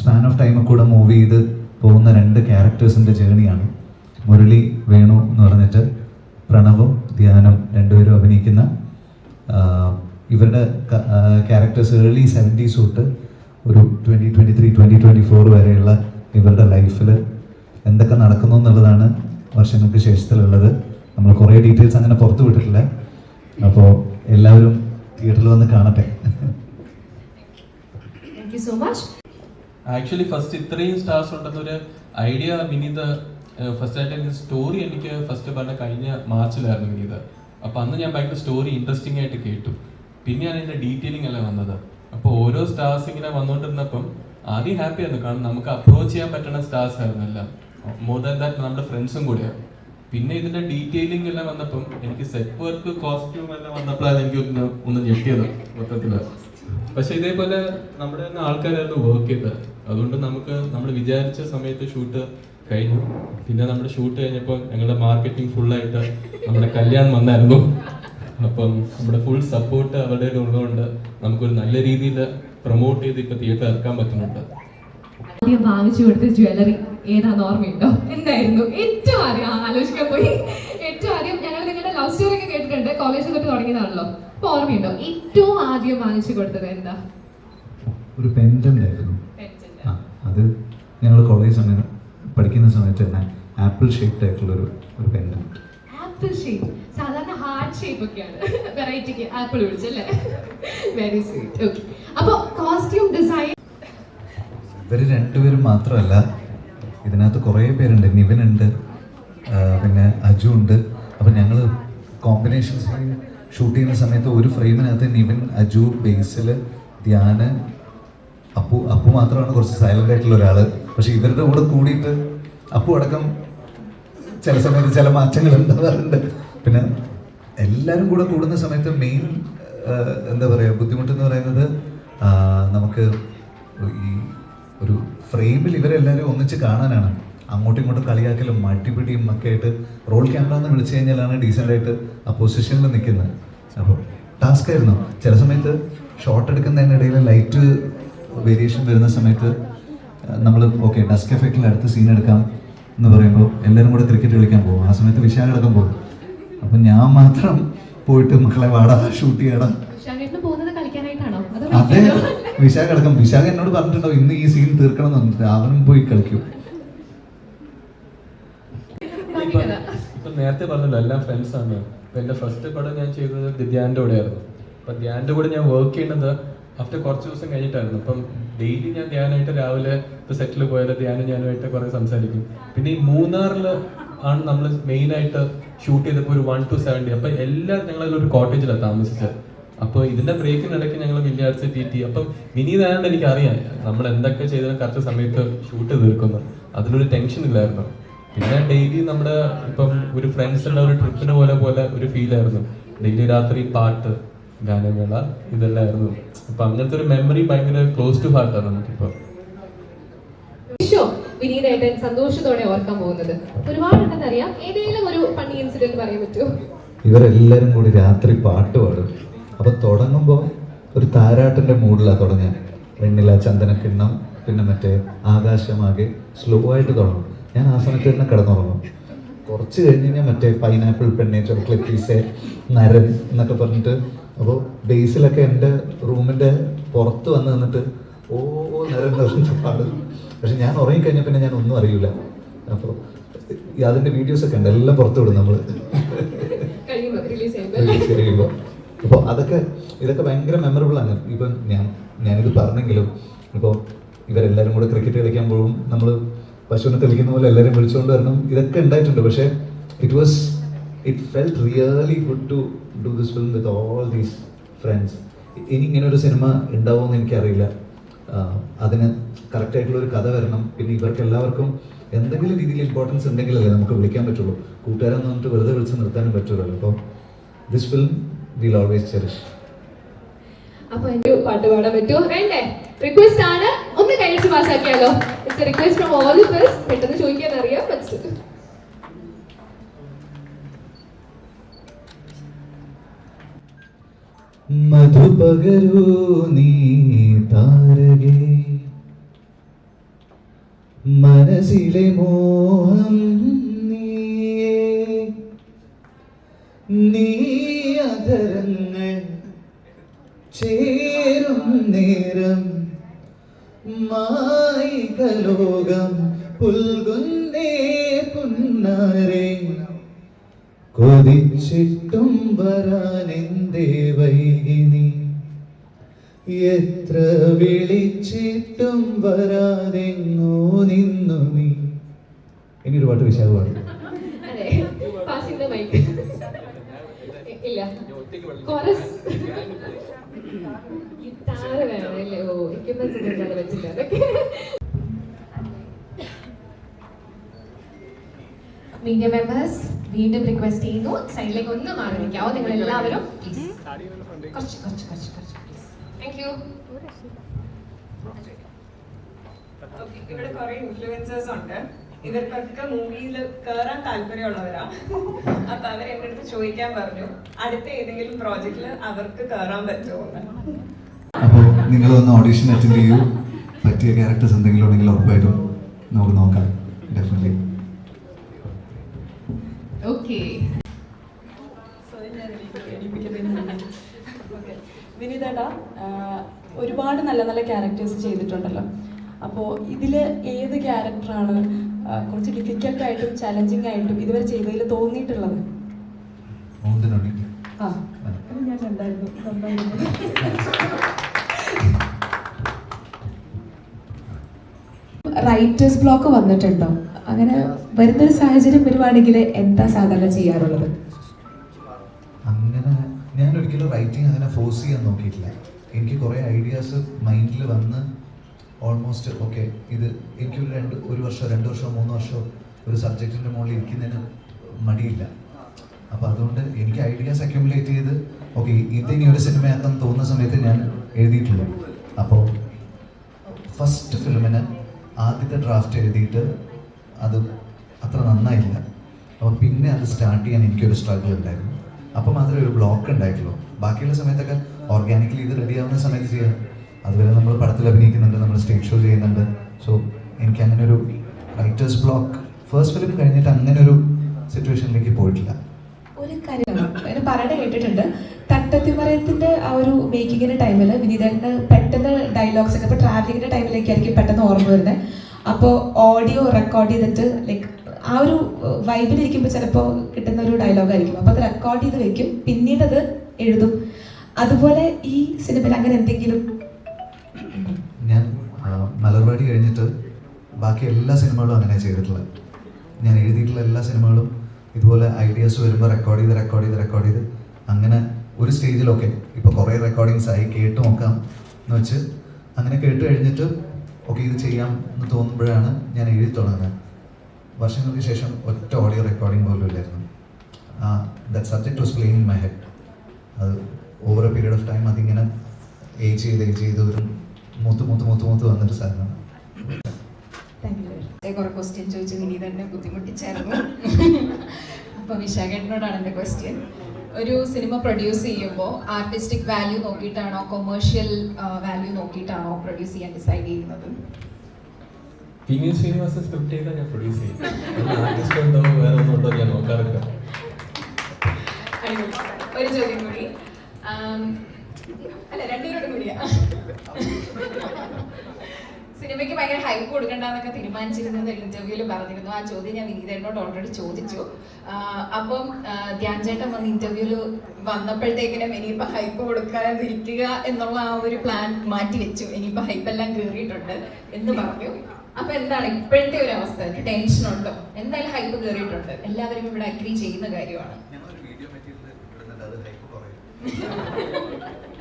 Span of ടൈമിൽ കൂടെ move ചെയ്ത് പോകുന്ന രണ്ട് ക്യാരക്ടേഴ്സിന്റെ ജേണിയാണ് മുരളി വേണു എന്ന് പറഞ്ഞിട്ട് പ്രണവും ധ്യാനം രണ്ടുപേരും അഭിനയിക്കുന്ന ഇവരുടെ ക്യാരക്ടേഴ്സ് ഏർലി സെവന്റീസ് തൊട്ട് ഒരു twenty twenty three twenty twenty four വരെയുള്ള ഇവരുടെ ലൈഫിൽ എന്തൊക്കെ നടക്കുന്നു എന്നുള്ളതാണ് വർഷങ്ങൾക്ക് ശേഷത്തിലുള്ളത്. നമ്മൾ കുറേ ഡീറ്റെയിൽസ് അങ്ങനെ പുറത്തു വിട്ടിട്ടില്ല. അപ്പോൾ എല്ലാവരും തിയേറ്ററിൽ വന്ന് കാണട്ടെ. സോ മച്ച് ആക്ച്വലി ഫസ്റ്റ് ഇത്രയും സ്റ്റാർസ് ഉണ്ടെന്നൊരു ഐഡിയ വിനീത് ഫസ്റ്റ് ആയിട്ട് എനിക്ക് സ്റ്റോറി എനിക്ക് ഫസ്റ്റ് പറഞ്ഞ കഴിഞ്ഞ മാർച്ചിലായിരുന്നു വിനീത്. അപ്പൊ അന്ന് ഞാൻ ഭയങ്കര സ്റ്റോറി ഇൻട്രസ്റ്റിംഗ് ആയിട്ട് കേട്ടു. പിന്നെയാണ് എന്റെ ഡീറ്റെയിലിംഗ് അല്ലേ വന്നത്. അപ്പോൾ ഓരോ സ്റ്റാർസ് ഇങ്ങനെ വന്നുകൊണ്ടിരുന്നപ്പം ആദ്യം ഹാപ്പി ആയിരുന്നു. കാരണം നമുക്ക് അപ്രോച്ച് ചെയ്യാൻ പറ്റുന്ന സ്റ്റാർസ് ആയിരുന്നു എല്ലാം. മോർ ദാൻ ദാറ്റ് നമ്മുടെ ഫ്രണ്ട്സും കൂടെയാണ് പിന്നെ ഇതിന്റെ ഡീറ്റെയിലിംഗ് എല്ലാം വന്നപ്പം എനിക്ക് സെറ്റ് വർക്ക് കോസ്റ്റ്യൂം എല്ലാം വന്നപ്പോഴാണ് എനിക്ക് ഒന്ന് ഒന്ന് ഞെട്ടിയത് മൊത്തത്തിൽ. പക്ഷെ ഇതേപോലെ നമ്മുടെ തന്നെ ആൾക്കാരായിരുന്നു വർക്ക് ചെയ്തത് അതുകൊണ്ട് നമുക്ക് നമ്മൾ വിചാരിച്ച സമയത്ത് ഷൂട്ട് കഴിഞ്ഞു. പിന്നെ നമ്മുടെ ഷൂട്ട് കഴിഞ്ഞപ്പോൾ ഞങ്ങളുടെ മാർക്കറ്റിംഗ് ഫുള്ളായിട്ട് നമ്മുടെ കല്യാൺ വന്നായിരുന്നു. അപ്പം നമ്മുടെ ഫുൾ സപ്പോർട്ട് അവരുടെ ഉള്ളതുകൊണ്ട് നമുക്കൊരു നല്ല രീതിയിൽ പ്രൊമോട്ട് ചെയ്ത് ഇപ്പൊ തിയേറ്റർ ഇറക്കാൻ പറ്റുന്നുണ്ട്. ആദ്യം ജ്വല്ലറി ഏതാന്ന് ഓർമ്മയുണ്ടോ? എന്തായിരുന്നു? ഏറ്റവും ആദ്യം ആലോചിക്കാൻ പോയി. ഏറ്റവും ആദ്യം ഞങ്ങൾ നിങ്ങളുടെ ലവ് സ്റ്റോറി ഒക്കെ കേട്ടിട്ടുണ്ട്. കോളേജിൽ തൊട്ട് തുടങ്ങിയതാണല്ലോ. ഓർമ്മയുണ്ടോ ഏറ്റവും ആദ്യം വാങ്ങിച്ചു കൊടുത്തത് എന്താ? ഒരു പെൻഡന്റായിരുന്നു അത് ഞങ്ങൾ കോളേജ് സമയം പഠിക്കുന്ന സമയത്ത് തന്നെ ആപ്പിൾ ഷേപ്ഡ് ആയിട്ടുള്ള ഒരു ഒരു പെൻഡന്റ്. ആപ്പിൾ ഷേപ്പ് സാധാരണ ഹാർട്ട് ഷേപ്പ് ഒക്കെയാണ്. വെറൈറ്റിക്ക് ആപ്പിൾ വിളിച്ചല്ലേ വെരി സ്വീറ്റ് ഓക്കെ അപ്പോൾ കോസ്റ്റ്യൂം ഡിസൈൻ ഇവർ രണ്ടുപേരും മാത്രമല്ല ഇതിനകത്ത് കുറേ പേരുണ്ട്. നിവിൻ ഉണ്ട് പിന്നെ അജു ഉണ്ട്. അപ്പം ഞങ്ങൾ കോമ്പിനേഷൻ ഷൂട്ട് ചെയ്യുന്ന സമയത്ത് ഒരു ഫ്രെയിമിനകത്ത് നിവിൻ അജു ബേസിൽ ധ്യാന് അപ്പു അപ്പു മാത്രമാണ് കുറച്ച് സൈലന്റ് ആയിട്ടുള്ള ഒരാൾ പക്ഷെ ഇവരുടെ കൂടെ കൂടിയിട്ട് അപ്പു അടക്കം ചില സമയത്ത് ചില മാറ്റങ്ങൾ ഉണ്ടാകാറുണ്ട് പിന്നെ എല്ലാവരും കൂടെ കൂടുന്ന സമയത്ത് മെയിൻ എന്താ പറയുക ബുദ്ധിമുട്ടെന്ന് പറയുന്നത് നമുക്ക് ഈ ഒരു ഫ്രെയിമിൽ ഇവരെല്ലാവരും ഒന്നിച്ച് കാണാനാണ്. അങ്ങോട്ടും ഇങ്ങോട്ടും കളിയാക്കലും മട്ടിപ്പിടിയും ഒക്കെ ആയിട്ട് റോൾ ക്യാമറ എന്ന് വിളിച്ചു കഴിഞ്ഞാലാണ് ഡീസന്റ് ആയിട്ട് ആ പൊസിഷനിൽ നിൽക്കുന്നത് അപ്പോൾ ടാസ്ക് ആയിരുന്നു. ചില സമയത്ത് ഷോട്ട് എടുക്കുന്നതിനിടയിൽ ലൈറ്റ് വേരിയേഷൻ വരുന്ന സമയത്ത് നമ്മൾ ഓക്കെ ഡസ്ക് എഫക്റ്റിൽ അടുത്ത സീൻ എടുക്കാം എന്ന് പറയുമ്പോൾ എല്ലാവരും കൂടെ ക്രിക്കറ്റ് കളിക്കാൻ പോകും. ആ സമയത്ത് വിശാഖടക്കം പോകും. അപ്പം ഞാൻ മാത്രം പോയിട്ട് മക്കളെ വാടാ ഷൂട്ട് ചെയ്യടാ. അതോ? വിശാഖ അടക്കം വിശാഖ എന്നോട് പറഞ്ഞിട്ടുണ്ടോ ഇന്ന് ഈ സീൻ തീർക്കണം എന്ന് പറഞ്ഞിട്ട് അവനും പോയി കളിക്കും ബാക്കി ഇപ്പൊ കഥ. ഇപ്പൊ നേരത്തെ പറഞ്ഞല്ലോ എല്ലാം ഫ്രണ്ട്സ് ആണ്. ഇപ്പൊ എന്റെ ഫസ്റ്റ് പടം ഞാൻ ചെയ്തത് ധ്യാന്റെ കൂടെ ആയിരുന്നു അപ്പൊ ധ്യാന്റെ കൂടെ ഞാൻ വർക്ക് ചെയ്യുന്നത് ആഫ്റ്റർ കുറച്ച് ദിവസം കഴിഞ്ഞിട്ടായിരുന്നു. അപ്പം ഡെയിലി ഞാൻ ധ്യാനായിട്ട് രാവിലെ ഇപ്പൊ സെറ്റിൽ പോയാൽ ധ്യാനം ഞാനുമായിട്ട് കുറെ സംസാരിക്കും. പിന്നെ ഈ മൂന്നാറിൽ ആണ് നമ്മൾ മെയിൻ ആയിട്ട് ഷൂട്ട് ചെയ്തപ്പോൾ ഒരു വൺ ടു സെവൻ ഡേ അപ്പൊ എല്ലാം ഞങ്ങൾ ഒരു കോട്ടേജിലാണ് താമസിച്ചത്. അപ്പോൾ ഇതിന്റെ ബ്രേക്കിനിടയ്ക്ക് ഞങ്ങൾ വിദ്യാർത്ഥി ടി ടി. അപ്പം വിനീതായോണ്ട് എനിക്ക് അറിയാം നമ്മൾ എന്തൊക്കെ ചെയ്താലും കറക്റ്റ് സമയത്ത് ഷൂട്ട് തീർക്കുന്നു. അതിനൊരു ടെൻഷൻ ഇല്ലായിരുന്നു. പിന്നെ ഡെയിലി നമ്മുടെ ഇപ്പം ഒരു ഫ്രണ്ട്സിന്റെ ഒരു ട്രിപ്പിന് പോലെ പോലെ ഒരു ഫീൽ ആയിരുന്നു. ഡെയിലി രാത്രി പാട്ട് ഗാനമേള ഇതെല്ലാമായിരുന്നു അപ്പൊ അങ്ങനത്തെ ഒരു മെമ്മറി ഭയങ്കര ക്ലോസ് ടു ഹാർട്ടാണ് നമുക്കിപ്പോ. വിനീതേട്ടൻ സന്തോഷത്തോടെ ഓർക്കാൻ പോകുന്നത്. ഒരുപാടുണ്ടെന്ന് അറിയാം ഏതെങ്കിലും ഒരു ഫണ്ണി ഇൻസിഡന്റ് പറയാൻ പറ്റുമോ? ഇവരെല്ലാരും കൂടി രാത്രി പാട്ട് പാടും. അപ്പൊ തുടങ്ങുമ്പോൾ ഒരു താരാട്ടിന്റെ മൂഡിലാണ് തുടങ്ങാൻ വെണ്ണില ചന്ദനക്കിണ്ണം പിന്നെ മറ്റേ ആകാശമാകെ സ്ലോ ആയിട്ട് തുടങ്ങും. ഞാൻ ആ സമയത്ത് തന്നെ കിടന്നുറങ്ങും. കുറച്ച് കഴിഞ്ഞ് കഴിഞ്ഞാൽ മറ്റേ പൈനാപ്പിൾ പെണ്ണെ ചോക്ലേറ്റ് പീസ് നരൻ എന്നൊക്കെ പറഞ്ഞിട്ട് അപ്പോൾ ബേസിലൊക്കെ എന്റെ റൂമിന്റെ പുറത്ത് വന്ന് നിന്നിട്ട് ഓ നരൻ പാടും. പക്ഷെ ഞാൻ ഉറങ്ങിക്കഴിഞ്ഞാൽ പിന്നെ ഞാൻ ഒന്നും അറിയില്ല. അപ്പോൾ അതിന്റെ വീഡിയോസൊക്കെ ഉണ്ട് എല്ലാം പുറത്തു വിടും നമ്മൾ കഴിയുമ്പോൾ റിലീസ് ചെയ്യുമ്പോൾ അപ്പോൾ അതൊക്കെ ഇതൊക്കെ ഭയങ്കര മെമ്മറബിൾ ആണ്. ഇപ്പം ഞാൻ ഞാനിത് പറഞ്ഞെങ്കിലും ഇപ്പോൾ ഇവരെല്ലാവരും കൂടെ ക്രിക്കറ്റ് കളിക്കാൻ പോകും നമ്മൾ പശുവിനെ തെളിക്കുന്ന പോലെ എല്ലാവരും വിളിച്ചുകൊണ്ട് വരണം. ഇതൊക്കെ ഉണ്ടായിട്ടുണ്ട്. പക്ഷേ it was it felt really good to do this film with all these friends ഇനി ഇങ്ങനെ ഒരു സിനിമ ഉണ്ടാവുമെന്ന് എനിക്കറിയില്ല. അതിന് കറക്റ്റായിട്ടുള്ള ഒരു കഥ വരണം. പിന്നെ ഇവർക്ക് എല്ലാവർക്കും എന്തെങ്കിലും രീതിയിൽ ഇമ്പോർട്ടൻസ് ഉണ്ടെങ്കിലല്ലേ നമുക്ക് വിളിക്കാൻ പറ്റുള്ളൂ. കൂട്ടുകാരെന്ന് പറഞ്ഞിട്ട് വെറുതെ വിളിച്ച് നിർത്താനും പറ്റുള്ളൂ അപ്പോൾ this film will always cherish അപ്പൊ എനിക്ക് പാട്ട് പാടാൻ പറ്റുമോ വേണ്ടേ? റിക്വസ്റ്റ് ആണ്. ഒന്ന് കഴിച്ച് പാസ്സാക്കിയാലോ it's request from all us. പെട്ടെന്ന് ചോദിക്കാൻ അറിയാം. പറ്റും മധു പകരൂ നീ താരകേ? മനസ്സിലെ മോഹം നീ നീ അധരങ്ങൾ ചേരും നേരം മായികലോകം പുൽകുന്നേ പുന്നാരെ. കൊതിച്ചിട്ടും വരാനെന്തേ വൈകിനി. എത്ര വിളിച്ചിട്ടും വരാതെങ്ങോ നിന്നു നീ. ഇനി ഒരു പാട്ട് വിശാഖ പാടും. ഇല്ല. കോറസ് ഗിറ്റാർ വെച്ചിട്ട്? അതൊക്കെ. മീഡിയ മെമ്പേഴ്സ് വീണ്ടും റിക്വസ്റ്റ് ചെയ്യുന്നു. സൈഡിലേക്ക് ഒന്ന് മാറി നിൽക്കാവോ? നിങ്ങൾ എല്ലാവരും പ്ലീസ് കുറച്ച് കുറച്ച് കുറച്ച് കുറച്ച് പ്ലീസ് താങ്ക് യു ഇവിടെ കുറെ ഇൻഫ്ലുവൻസേഴ്സ് ഉണ്ട്. ഇവർക്കൊക്കെ മൂവിയിൽ കയറാൻ താല്പര്യമുള്ളവരാ. അപ്പൊ അവർ എന്റെ അടുത്ത് ചോദിക്കാൻ പറഞ്ഞു. അടുത്ത ഏതെങ്കിലും പ്രോജക്റ്റിൽ അവർക്ക് കയറാൻ പറ്റുമോ നിങ്ങൾ ഒന്ന് ഓഡീഷൻ അറ്റൻഡ് ചെയ്യൂ. പറ്റിയ ക്യാരക്ടേഴ്സ് എന്തെങ്കിലും ഉണ്ടെങ്കിൽ ഉറപ്പായിട്ടും നമുക്ക് നോക്കാം. ഡെഫിനറ്റ്ലി ഓക്കെ വിനീതേട്ടാ ഒരുപാട് നല്ല നല്ല ക്യാരക്ടേഴ്സ് ചെയ്തിട്ടുണ്ടല്ലോ. അപ്പോൾ ഇതിൽ ഏത് ക്യാരക്ടറാണ് കുറച്ച് ഡിഫിക്കൽട്ട് ആയിട്ടും ചലഞ്ചിങ് ആയിട്ടും ഇതുവരെ ചെയ്തതിൽ തോന്നിയിട്ടുള്ളത്? ആ. ഞാൻ കണ്ടായിരുന്നു. റൈറ്റേഴ്സ് ബ്ലോക്ക് വന്നിട്ടുണ്ടോ? അങ്ങനെ വരുന്നൊരു സാഹചര്യം വരുവാണെങ്കിൽ എന്താ സാധാരണ ചെയ്യാറുള്ളത്? അങ്ങനെ ഞാൻ ഒരിക്കലും റൈറ്റിംഗ് അങ്ങനെ ഫോഴ്സ് ചെയ്യാൻ നോക്കിയിട്ടില്ല. എനിക്ക് കുറേ ഐഡിയാസ് മൈൻഡിൽ വന്ന് ഓൾമോസ്റ്റ് ഓക്കെ ഇത് എനിക്ക് ഒരു രണ്ട് ഒരു വർഷം രണ്ട് വർഷമോ മൂന്ന് വർഷമോ ഒരു സബ്ജക്റ്റിന്റെ മുകളിൽ ഇരിക്കുന്നതിന് മടിയില്ല. അപ്പോൾ അതുകൊണ്ട് എനിക്ക് ഐഡിയാസ് അക്യുമുലേറ്റ് ചെയ്ത് ഓക്കെ ഇത് ഇനി ഒരു സിനിമയാക്കാൻ തോന്നുന്ന സമയത്ത് ഞാൻ എഴുതിയിട്ടുള്ളൂ. അപ്പോൾ ഫസ്റ്റ് ഫിലിമിന് ആദ്യത്തെ ഡ്രാഫ്റ്റ് എഴുതിയിട്ട് അത് അത്ര നന്നായില്ല. അപ്പോൾ പിന്നെ അത് സ്റ്റാർട്ട് ചെയ്യാൻ എനിക്കൊരു സ്ട്രഗിൾ ഉണ്ടായിരുന്നു. അപ്പോൾ മാത്രമേ ഒരു ബ്ലോക്ക് ഉണ്ടായിട്ടുള്ളൂ. ബാക്കിയുള്ള സമയത്തൊക്കെ ഓർഗാനിക്കലി ഇത് റെഡിയാവുന്ന സമയത്ത് ചെയ്യാം. അതുവരെ നമ്മൾ പടത്തിൽ അഭിനയിക്കുന്നുണ്ട് നമ്മൾ സ്റ്റേജ് ഷോ ചെയ്യുന്നുണ്ട്. സോ എനിക്ക് അങ്ങനെ ഒരു റൈറ്റേഴ്സ് ബ്ലോക്ക് ഫസ്റ്റ് ഫിലിം കഴിഞ്ഞിട്ട് അങ്ങനെ ഒരു സിറ്റുവേഷനിലേക്ക് പോയിട്ടില്ല. ഒരു കാര്യം പറയുന്നത് കേട്ടിട്ടുണ്ട്. തട്ടത്തിമറയത്തിന്റെ ആ ഒരു മേക്കിങ്ങിന്റെ ടൈമിൽ വിനീതന്റെ പെട്ടെന്ന് ഡയലോഗ്സ് ഒക്കെ ഇപ്പൊ ട്രാവലിങ്ങിന്റെ ടൈമിലേക്കായിരിക്കും പെട്ടെന്ന് ഓർമ്മ വരുന്നത് അപ്പോൾ ഓഡിയോ റെക്കോർഡ് ചെയ്തിട്ട് ലൈക്ക് ആ ഒരു വൈബിലിരിക്കുമ്പോൾ ചിലപ്പോൾ കിട്ടുന്ന ഒരു ഡയലോഗ് ആയിരിക്കും. അപ്പോൾ അത് റെക്കോർഡ് ചെയ്ത് വെക്കും പിന്നീട് അത് എഴുതും. അതുപോലെ ഈ സിനിമയിൽ അങ്ങനെ എന്തെങ്കിലും? ഞാൻ മലർവാടി കഴിഞ്ഞിട്ട് ബാക്കി എല്ലാ സിനിമകളും അങ്ങനെ ചെയ്തിട്ടുള്ളത്. ഞാൻ എഴുതിയിട്ടുള്ള എല്ലാ സിനിമകളും ഇതുപോലെ ഐഡിയാസ് വരുമ്പോൾ റെക്കോർഡ് ചെയ്ത് റെക്കോർഡ് ചെയ്ത് റെക്കോർഡ് ചെയ്ത് അങ്ങനെ ഒരു സ്റ്റേജിലൊക്കെ ഇപ്പോൾ കുറേ റെക്കോർഡിങ്സ് ആയി കേട്ട് നോക്കാം എന്ന് വെച്ച് അങ്ങനെ കേട്ട് കഴിഞ്ഞിട്ട് ഓക്കെ ഇത് ചെയ്യാം എന്ന് തോന്നുമ്പോഴാണ് ഞാൻ എഴുതി തുടങ്ങുന്നത്. വർഷങ്ങൾക്ക് ശേഷം ഒറ്റ ഓഡിയോ റെക്കോർഡിംഗ് പോലും ഇല്ലായിരുന്നു. That subject was plain in my head അത് over a period of time അതിങ്ങനെ ഏജ് ചെയ്ത് ഏജ് ചെയ്ത് ഒരു മൂത്ത് മൂത്ത് മൂത്ത് മൂത്ത് വന്നൊരു സാധനമാണ്. കുറെ ക്വസ്റ്റ്യൻ ചോദിച്ചു വിനീത് തന്നെ ബുദ്ധിമുട്ടിച്ചായിരുന്നു. അപ്പൊ വിശാഖേട്ടനോടാണ് എന്റെ ക്വസ്റ്റ്യൻ ഒരു സിനിമ പ്രൊഡ്യൂസ് ചെയ്യുമ്പോൾ ആർട്ടിസ്റ്റിക് വാല്യൂ നോക്കിയിട്ടാണോ കൊമേഴ്ഷ്യൽ വാല്യൂ നോക്കിയിട്ടാണോ പ്രൊഡ്യൂസ് ചെയ്യാൻ ഡിസൈഡ് ചെയ്യുന്നത്? പിന്നെ ശ്രീനിവാസൻ സ്ക്രിപ്റ്റ് ചെയ്താൽ ഞാൻ പ്രൊഡ്യൂസ് ചെയ്യും. ആർട്ടിസ്റ്റ് ഉണ്ടോ വേറെ ഒന്നും ഉണ്ടോ ഞാൻ നോക്കാറില്ല. ഒരു ചോദ്യം കൂടി. അല്ല രണ്ടുപേരോടും കൂടിയാ. സിനിമയ്ക്ക് ഭയങ്കര ഹൈപ്പ് കൊടുക്കണ്ടെന്നൊക്കെ തീരുമാനിച്ചിരുന്നത് ഇന്റർവ്യൂവിൽ പറഞ്ഞിരുന്നു. ആ ചോദ്യം ഞാൻ വിനീതനോട് ഓൾറെഡി ചോദിച്ചു. അപ്പം ധ്യാൻ ചേട്ടൻ വന്ന് ഇന്റർവ്യൂവിൽ വന്നപ്പോഴത്തേക്കിനും ഇനിയിപ്പോ ഹൈപ്പ് കൊടുക്കാതിരിക്കുക എന്നുള്ള ആ ഒരു പ്ലാൻ മാറ്റി വെച്ചു. ഇനിയിപ്പോ ഹൈപ്പ് എല്ലാം കയറിയിട്ടുണ്ട് എന്ന് പറഞ്ഞു. അപ്പൊ എന്താണ് ഇപ്പോഴത്തെ ഒരു അവസ്ഥ? ടെൻഷൻ ഉണ്ടോ. എന്തായാലും ഹൈപ്പ് കയറിയിട്ടുണ്ട് എല്ലാവരും ഇവിടെ അഗ്രി ചെയ്യുന്ന കാര്യമാണ്.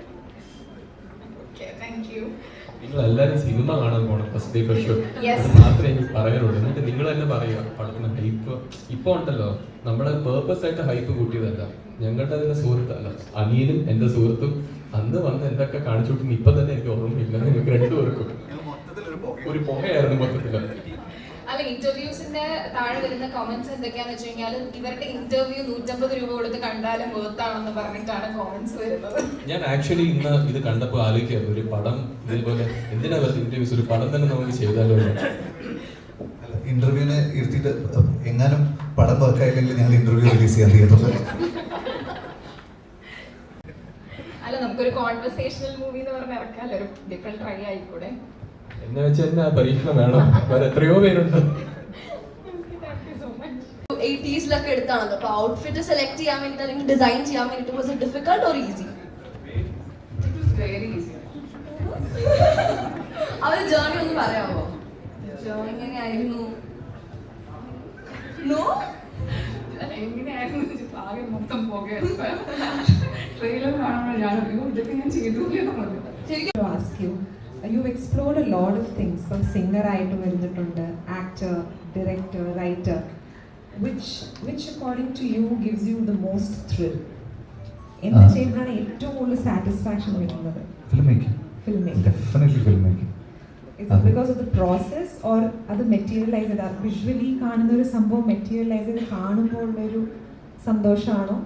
നിങ്ങൾ എല്ലാവരും സിനിമ കാണാൻ പോകണം ഫസ്റ്റ് ഡേ ഫസ്റ്റ് ഷോ. മാത്രമേ എനിക്ക് പറയാനുള്ളൂ. എന്നിട്ട് നിങ്ങൾ തന്നെ പറയുക പടത്തിന് ഹൈപ്പ് ഇപ്പൊ ഉണ്ടല്ലോ നമ്മുടെ പേർപ്പസ് ആയിട്ട് ഹൈപ്പ് കൂട്ടിയതല്ല. ഞങ്ങളുടെ തന്നെ സുഹൃത്തല്ല അനിയനും എന്റെ സുഹൃത്തും അന്ന് വന്ന് എന്തൊക്കെ കാണിച്ചു കൊടുക്കുന്നു ഇപ്പൊ തന്നെ എനിക്ക് ഓർമ്മയില്ല. നിങ്ങൾക്ക് രണ്ടുപേർക്കും. ഒരു പുകയായിരുന്നു മൊത്തത്തിൽ. അല്ല ഇന്റർവ്യൂസിന്റെ താഴെ വരുന്ന കമന്റ്സ് എന്തൊക്കെയാന്ന് വെച്ച് കഴിഞ്ഞാൽ ഇവരുടെ ഇന്റർവ്യൂ നൂറ്റമ്പത് രൂപ കൊടുത്ത് കണ്ടാലും വേർത്താണെന്ന് പറഞ്ഞിട്ടാണ് കോമന്റ്സ് വരുന്നത്. ഞാൻ ആക്ച്വലി ഇന്ന് ഇത് കണ്ടപ്പോൾ ആലോചിക്കാം ഒരു പടം ഇതേപോലെ എന്തിനാ വെറുതെ ഇന്റർവ്യൂസ് ഒരു പടം തന്നെ നമുക്ക് ചെയ്താലോ ഇന്റർവ്യൂവിനെ ഇന്റർവ്യൂവിന് ഇരുത്തിയിട്ട് എങ്ങാനും പടം വർക്കായില്ലെങ്കിൽ ഞങ്ങൾ ഇന്റർവ്യൂ റിലീസ് ചെയ്യാൻ തിയേറ്ററിൽ അല്ല നമുക്കൊരു കോൺവെർസേഷണൽ മൂവി എന്ന് പറഞ്ഞ് ഇറക്കാമല്ലോ ഒരു ഡിഫറെന്റ് ട്രൈ ആയിക്കൂടെ? എന്നെ വെച്ച് തന്നെ പരീക്ഷണം വേണം. വേറെ എത്രയോ പേരുണ്ട്. താങ്ക് സോ മച്ച് എയ്റ്റീസിലൊക്കെ എടുത്താണല്ലോ. അപ്പൊ ഔട്ട്ഫിറ്റ് സെലക്ട് ചെയ്യാൻ അല്ലെങ്കിൽ ഡിസൈൻ ചെയ്യാൻ വേണ്ടിട്ട് വാസ് ഡിഫിക്കൾട്ട് ഓർ ഈസി ആ ജേർണി ഒന്ന് പറയാമോ എങ്ങനെയായിരുന്നു നോ എങ്ങനെയായിരുന്നു? ആകെ മൊത്തം പോകുക ട്രെയിലർ കാണുമ്പോൾ ഞാൻ ഇതൊക്കെ ഞാൻ ചെയ്തു എന്ന് പറഞ്ഞു explored a you. Of things ഇപ്പം a lot of things from singer ആയിട്ട് വരുന്നിട്ടുണ്ട് actor director writer which which according to you gives you the most thrill എന്ത്. ചെയ്യുമ്പോഴാണ് ഏറ്റവും കൂടുതൽ സാറ്റിസ്ഫാക്ഷൻ വരുന്നത് film making film making definitely film making is it because of the process or അത് materialise ചെയ്ത visually കാണുന്ന ഒരു സംഭവം മെറ്റീരിയലൈസ് ചെയ്ത് കാണുമ്പോൾ ഉള്ളൊരു സന്തോഷമാണോ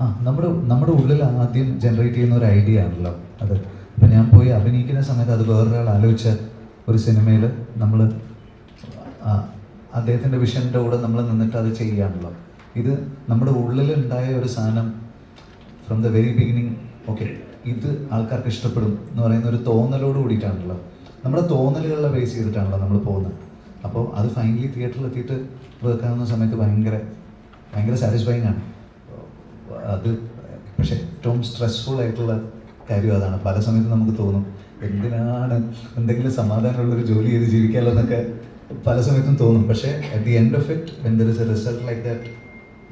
ആ നമ്മുടെ നമ്മുടെ ഉള്ളിൽ ആദ്യം ജനറേറ്റ് ചെയ്യുന്ന ഒരു ഐഡിയ ആണല്ലോ. അത് ഇപ്പം ഞാൻ പോയി അഭിനയിക്കുന്ന സമയത്ത് അത് വേറൊരാൾ ആലോചിച്ച ഒരു സിനിമയിൽ നമ്മൾ അദ്ദേഹത്തിന്റെ വിഷന്റെ കൂടെ നമ്മൾ നിന്നിട്ട് അത് ചെയ്യുകയാണല്ലോ ഇത് നമ്മുടെ ഉള്ളിലുണ്ടായ ഒരു സാധനം from the very beginning okay ഇത് ആൾക്കാർക്ക് ഇഷ്ടപ്പെടും എന്ന് പറയുന്ന ഒരു തോന്നലോട് കൂടിയിട്ടാണല്ലോ. നമ്മുടെ തോന്നലുകളെ ബേസ് ചെയ്തിട്ടാണല്ലോ നമ്മൾ പോകുന്നത്. അപ്പോൾ അത് ഫൈനലി തിയേറ്ററിൽ എത്തിയിട്ട് വെക്കാവുന്ന സമയത്ത് ഭയങ്കര ഭയങ്കര സാറ്റിസ്ഫൈങ് ആണ്. അത് പക്ഷേ ഏറ്റവും സ്ട്രെസ്ഫുൾ ആയിട്ടുള്ള കാര്യം അതാണ്. പല സമയത്തും നമുക്ക് തോന്നും എന്തിനാണ് എന്തെങ്കിലും സമാധാനമുള്ളൊരു ജോലി ചെയ്ത് ജീവിക്കാമല്ലോ എന്നൊക്കെ പല സമയത്തും തോന്നും. പക്ഷേ at the end of it when there is a result like that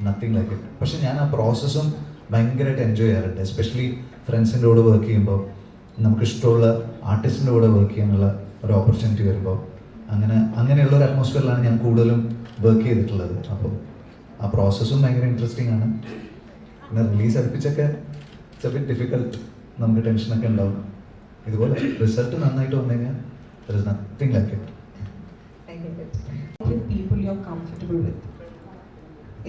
nothing like it പക്ഷേ ഞാൻ ആ പ്രോസസ്സും ഭയങ്കരമായിട്ട് എൻജോയ് ചെയ്യാറുണ്ട്. എസ്പെഷ്യലി ഫ്രണ്ട്സിന്റെ കൂടെ വർക്ക് ചെയ്യുമ്പോൾ നമുക്ക് ഇഷ്ടമുള്ള ആർട്ടിസ്റ്റിന്റെ കൂടെ വർക്ക് ചെയ്യാനുള്ള ഒരു ഓപ്പർച്യൂണിറ്റി വരുമ്പോൾ അങ്ങനെ അങ്ങനെയുള്ള ഒരു അറ്റ്മോസ്ഫിയറിലാണ് ഞാൻ കൂടുതലും വർക്ക് ചെയ്തിട്ടുള്ളത്. അപ്പോൾ ആ പ്രോസസ്സും ഭയങ്കര ഇൻട്രസ്റ്റിംഗ് ആണ്. പിന്നെ റിലീസ് അടുപ്പിച്ചൊക്കെ ഇറ്റ്സ് എ ബിറ്റ് ഡിഫിക്കൽട്ട് നമുക്ക് ടെൻഷനൊക്കെ ഉണ്ടാവും. ഇതുപോലെ റിസൾട്ട് നന്നായിട്ട് വന്നു കഴിഞ്ഞാൽ there is nothing like it people you're comfortable with.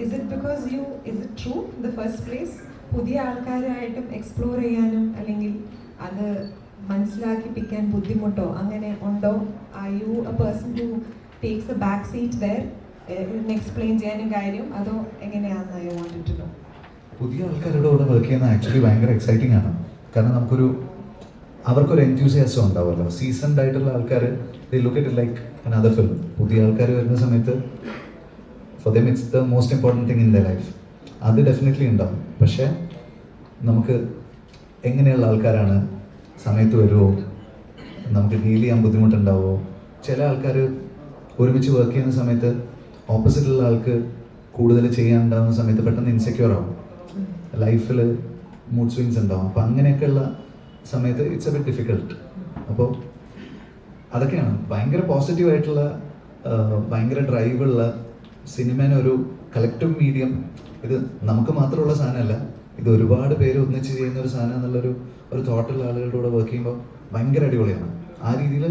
Is it because you, is it true in the first place? പുതിയ ആൾക്കാരായിട്ടും എക്സ്പ്ലോർ ചെയ്യാനും അല്ലെങ്കിൽ അത് മനസ്സിലാക്കിപ്പിക്കാൻ ബുദ്ധിമുട്ടോ അങ്ങനെ ഉണ്ടോ? Are you a person to takes a back seat where explain ചെയ്യാനും കാര്യം. അതോ എങ്ങനെയാണെന്ന് ഐ വാണ്ട് ടു നോ പുതിയ ആൾക്കാരുടെ കൂടെ വർക്ക് ചെയ്യുന്ന ആക്ച്വലി ഭയങ്കര എക്സൈറ്റിംഗ് ആണ്. കാരണം നമുക്കൊരു അവർക്കൊരു എൻത്യൂസിയാസം ഉണ്ടാവുമല്ലോ. സീസൺഡ് ആയിട്ടുള്ള ആൾക്കാർ they look it like another film പുതിയ ആൾക്കാർ വരുന്ന സമയത്ത് for them it's the most important thing in the life അത് ഡെഫിനറ്റ്ലി ഉണ്ടാവും. പക്ഷേ നമുക്ക് എങ്ങനെയുള്ള ആൾക്കാരാണ്? സമയത്ത് വരുമോ നമുക്ക് ഡീൽ ചെയ്യാൻ ബുദ്ധിമുട്ടുണ്ടാവുമോ? ചില ആൾക്കാർ ഒരുമിച്ച് വർക്ക് ചെയ്യുന്ന സമയത്ത് ഓപ്പോസിറ്റുള്ള ആൾക്ക് കൂടുതൽ ചെയ്യാനുണ്ടാകുന്ന സമയത്ത് പെട്ടെന്ന് ഇൻസെക്യൂർ ആവും. ലൈഫിൽ മൂഡ് സ്വിങ്സ് ഉണ്ടാവും. അപ്പോൾ അങ്ങനെയൊക്കെയുള്ള സമയത്ത് ഇറ്റ്സ് എ ബിറ്റ് ഡിഫിക്കൾട്ട് അപ്പോൾ അതൊക്കെയാണ്. ഭയങ്കര പോസിറ്റീവായിട്ടുള്ള ഭയങ്കര ഡ്രൈവുള്ള സിനിമേനെ ഒരു കളക്റ്റീവ് മീഡിയം ഇത് നമുക്ക് മാത്രമുള്ള സാധനമല്ല. ഇത് ഒരുപാട് പേര് ഒന്നിച്ച് ചെയ്യുന്ന ഒരു സാധനം എന്നുള്ളൊരു ഒരു തോട്ടുള്ള ആളുകളുടെ കൂടെ വർക്ക് ചെയ്യുമ്പോൾ ഭയങ്കര അടിപൊളിയാണ്. ആ രീതിയിൽ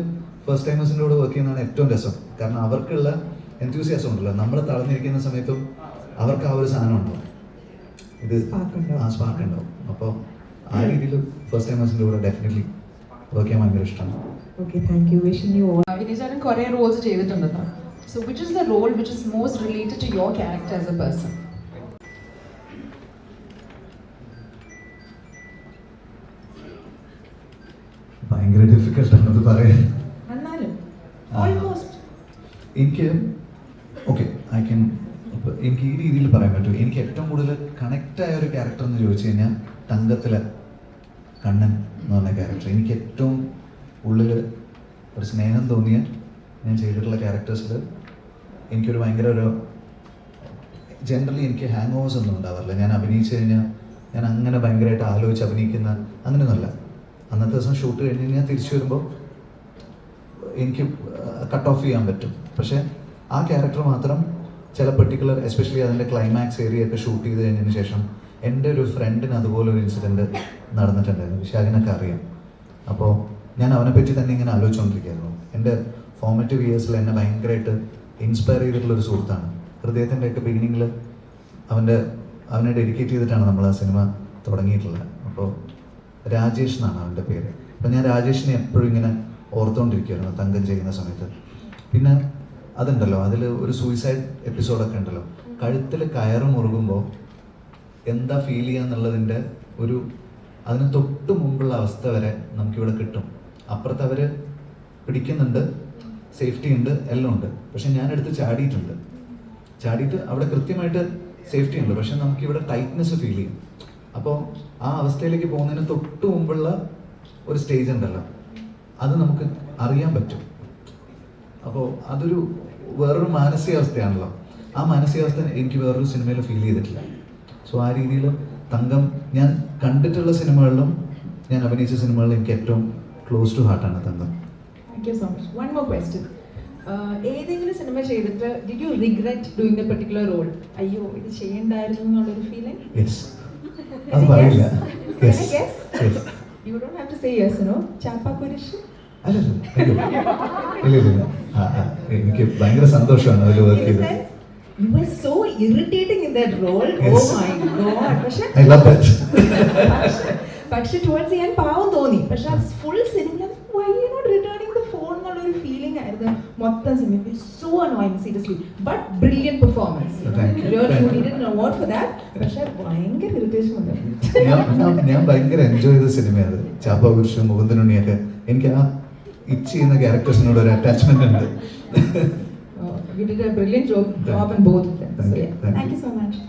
ഫസ്റ്റ് ടൈമേഴ്സിന്റെ കൂടെ വർക്ക് ചെയ്യുന്നതാണ് ഏറ്റവും രസം. കാരണം അവർക്കുള്ള എൻത്യൂസിയാസം ഉണ്ടല്ലോ. നമ്മൾ തളർന്നിരിക്കുന്ന സമയത്തും അവർക്ക് ആ ഒരു സാധനം ഉണ്ടാവും ഇത്. ആ സ്പാർക്ക് ഉണ്ടാവും അപ്പോൾ ആ രീതിയിൽ ഫസ്റ്റ് ടൈമേഴ്സിന്റെ കൂടെ ഡെഫിനറ്റ്ലി വർക്ക് ചെയ്യാൻ ഭയങ്കര ഇഷ്ടമാണ്. Okay thank you wishing you all വിനീതേട്ടൻ കുറേ റോൾസ് ചെയ്തിട്ടുണ്ട് so which is the role which is most related to your character as a person ഭയങ്കര ഡിഫിക്കൽട്ടാണ് അത് പറയാൻ. എന്നാലും ആ. ഓൾമോസ്റ്റ് എനിക്ക് ഓക്കെ ഐ ക്യാൻ എനിക്ക് ഈ രീതിയിൽ പറയാൻ പറ്റും. എനിക്ക് ഏറ്റവും കൂടുതൽ കണക്റ്റ് ആയ ഒരു ക്യാരക്ടർ എന്ന് ചോദിച്ചു കഴിഞ്ഞാൽ തങ്കത്തിലെ കണ്ണൻ എന്ന് പറഞ്ഞ ക്യാരക്ടർ എനിക്ക് ഏറ്റവും ഉള്ളിൽ ഒരു സ്നേഹം തോന്നിയ ഞാൻ ചെയ്തിട്ടുള്ള ക്യാരക്ടേഴ്സിൽ എനിക്കൊരു ഭയങ്കര ഒരു ജനറലി എനിക്ക് ഹാങ് ഓവേഴ്സ് ഒന്നും ഉണ്ടാവാറില്ല. ഞാൻ അഭിനയിച്ചു കഴിഞ്ഞാൽ ഞാൻ അങ്ങനെ ഭയങ്കരമായിട്ട് ആലോചിച്ച് അഭിനയിക്കുന്ന അങ്ങനെയൊന്നുമല്ല. അന്നത്തെ ദിവസം ഷൂട്ട് കഴിഞ്ഞ് കഴിഞ്ഞാൽ തിരിച്ചു വരുമ്പോൾ എനിക്ക് കട്ട് ഓഫ് ചെയ്യാൻ പറ്റും. പക്ഷേ ആ ക്യാരക്ടർ മാത്രം ചില പെർട്ടിക്കുലർ എസ്പെഷ്യലി അതിന്റെ ക്ലൈമാക്സ് ഏരിയ ഒക്കെ ഷൂട്ട് ചെയ്ത് കഴിഞ്ഞതിന് ശേഷം എന്റെ ഒരു ഫ്രണ്ടിന് അതുപോലെ ഒരു ഇൻസിഡന്റ് നടന്നിട്ടുണ്ടായിരുന്നു. വിശാഖിനൊക്കെ അറിയാം. അപ്പോൾ ഞാൻ അവനെ പറ്റി തന്നെ ഇങ്ങനെ ആലോചിച്ചുകൊണ്ടിരിക്കുകയായിരുന്നു എന്റെ ഫോമറ്റീവ് ഇയേഴ്സിൽ എന്നെ ഭയങ്കരമായിട്ട് ഇൻസ്പയർ ചെയ്തിട്ടുള്ള ഒരു സുഹൃത്താണ്. ഹൃദയത്തിന്റെ ഒക്കെ ബിഗിനിങ്ങിൽ അവന്റെ അവനെ ഡെഡിക്കേറ്റ് ചെയ്തിട്ടാണ് നമ്മൾ ആ സിനിമ തുടങ്ങിയിട്ടുള്ളത്. അപ്പോൾ രാജേഷ് എന്നാണ് അവന്റെ പേര്. അപ്പോൾ ഞാൻ രാജേഷിനെ എപ്പോഴും ഇങ്ങനെ ഓർത്തുകൊണ്ടിരിക്കുകയായിരുന്നു തങ്കം ചെയ്യുന്ന സമയത്ത്. പിന്നെ അതുണ്ടല്ലോ അതിൽ ഒരു സൂയിസൈഡ് എപ്പിസോഡൊക്കെ ഉണ്ടല്ലോ. കഴുത്തിൽ കയറ് മുറുകുമ്പോൾ എന്താ ഫീൽ ചെയ്യുക എന്നുള്ളതിന്റെ ഒരു അതിന് തൊട്ട് മുമ്പുള്ള അവസ്ഥ വരെ നമുക്കിവിടെ കിട്ടും. അപ്പുറത്ത് അവർ പിടിക്കുന്നുണ്ട് സേഫ്റ്റി ഉണ്ട് എല്ലാം ഉണ്ട്. പക്ഷെ ഞാനെടുത്ത് ചാടിയിട്ടുണ്ട്. ചാടിയിട്ട് അവിടെ കൃത്യമായിട്ട് സേഫ്റ്റി ഉണ്ട്. പക്ഷെ നമുക്കിവിടെ ടൈറ്റ്നെസ് ഫീൽ ചെയ്യും. അപ്പോൾ ആ അവസ്ഥയിലേക്ക് പോകുന്നതിന് തൊട്ട് മുമ്പുള്ള ഒരു സ്റ്റേജ് ഉണ്ടല്ലോ. അത് നമുക്ക് അറിയാൻ പറ്റും. അപ്പോൾ അതൊരു വേറൊരു മാനസികാവസ്ഥയാണല്ലോ. ആ മാനസികാവസ്ഥ എനിക്ക് വേറൊരു സിനിമയിൽ ഫീൽ ചെയ്തിട്ടില്ല. സോ ആ രീതിയിൽ തങ്കം ഞാൻ കണ്ടിട്ടുള്ള സിനിമകളിലും ഞാൻ അഭിനയിച്ച സിനിമകളിലും എനിക്ക് ഏറ്റവും close to ഹാർട്ടാണ് Thankam. So much. One more question. Uh, ഏതെങ്കിലും സിനിമ ചെയ്തിട്ട് did you regret doing a particular role അയ്യോ ഇത് ചെയ്യണ്ടായിരുന്നു എന്നുള്ളൊരു ഫീലിംഗ് യെസ് അത് പറയില്ല. Yes yes you don't have to say yes no Chappakurishu? അല്ലല്ല അയ്യോ. ഇല്ല ഇല്ല. ഇല്ല ആ, ആ, എനിക്ക് ഭയങ്കര സന്തോഷമാണ് അതിൽ വർക്ക് ചെയ്തത്. You so in that role oh Yes. My പക്ഷെ ഐ ലവ് ദാറ്റ് പക്ഷെ- പക്ഷെ ടുവേർഡ്സ് ഞാൻ പാവം തോന്നി. പക്ഷെ full cinema why you not returning the phone feeling ആയിരുന്നു. മൊത്തം cinema so annoying seriously but brilliant performance Thank you. You Thank you. Needed award for that പക്ഷെ ഭയങ്കര ഇറിറ്റേഷൻ ഉണ്ട്. ഞാൻ ഞാൻ- ഞാൻ ഭയങ്കര എൻജോയ് ചെയ്ത സിനിമയാണ് ചാപ്പ കുരിശും മുകുന്ദനുണ്ണിയൊക്കെ എനിക്ക് ആ ഇച്ച് ചെയ്യുന്ന ക്യാരക്ടേഴ്സിനോട് ഒരു അറ്റാച്ച്മെന്റ് ഉണ്ട് you did a brilliant job Thank job you. of both Thank you. Thank Thank you. you so much